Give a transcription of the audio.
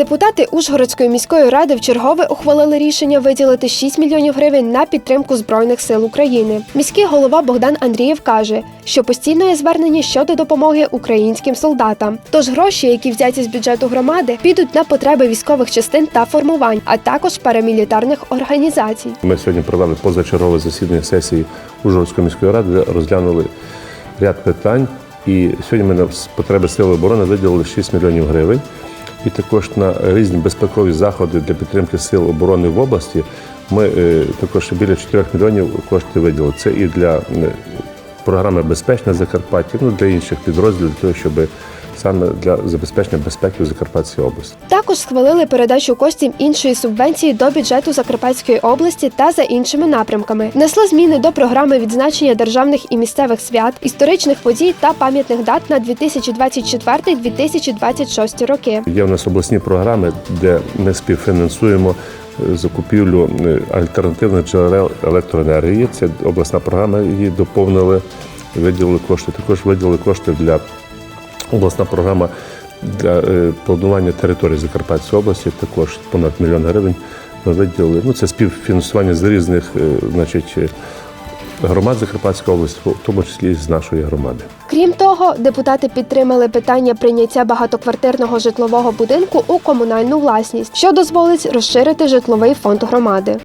Депутати Ужгородської міської ради в чергове ухвалили рішення виділити 6 мільйонів гривень на підтримку збройних сил України. Міський голова Богдан Андрієв каже, що постійно є звернення щодо допомоги українським солдатам. Тож гроші, які взяті з бюджету громади, підуть на потреби військових частин та формувань, а також парамілітарних організацій. Ми сьогодні провели позачергове засідання сесії Ужгородської міської ради, де розглянули ряд питань. І сьогодні ми на потреби Сили оборони виділили 6 мільйонів гривень. І також на різні безпекові заходи для підтримки сил оборони в області ми е, також біля 4 мільйонів коштів виділили. Це і для е, програми Безпечне Закарпаття, ну для інших підрозділів, для того, щоб саме для забезпечення безпеки в Закарпатській області. Також схвалили передачу коштів іншої субвенції до бюджету Закарпатської області та за іншими напрямками. Внесли зміни до програми відзначення державних і місцевих свят, історичних подій та пам'ятних дат на 2024-2026 роки. Є в нас обласні програми, де ми співфінансуємо е, закупівлю е, альтернативних джерел електроенергії. Це обласна програма, її доповнили, виділили кошти. Також виділили кошти для обласна програма для е, планування території Закарпатської області. Також понад мільйон гривень ми виділили. Ну це співфінансування з різних, е, значить. е, Громад Закарпатської області, в тому числі з нашої громади. Крім того, депутати підтримали питання прийняття багатоквартирного житлового будинку у комунальну власність, що дозволить розширити житловий фонд громади.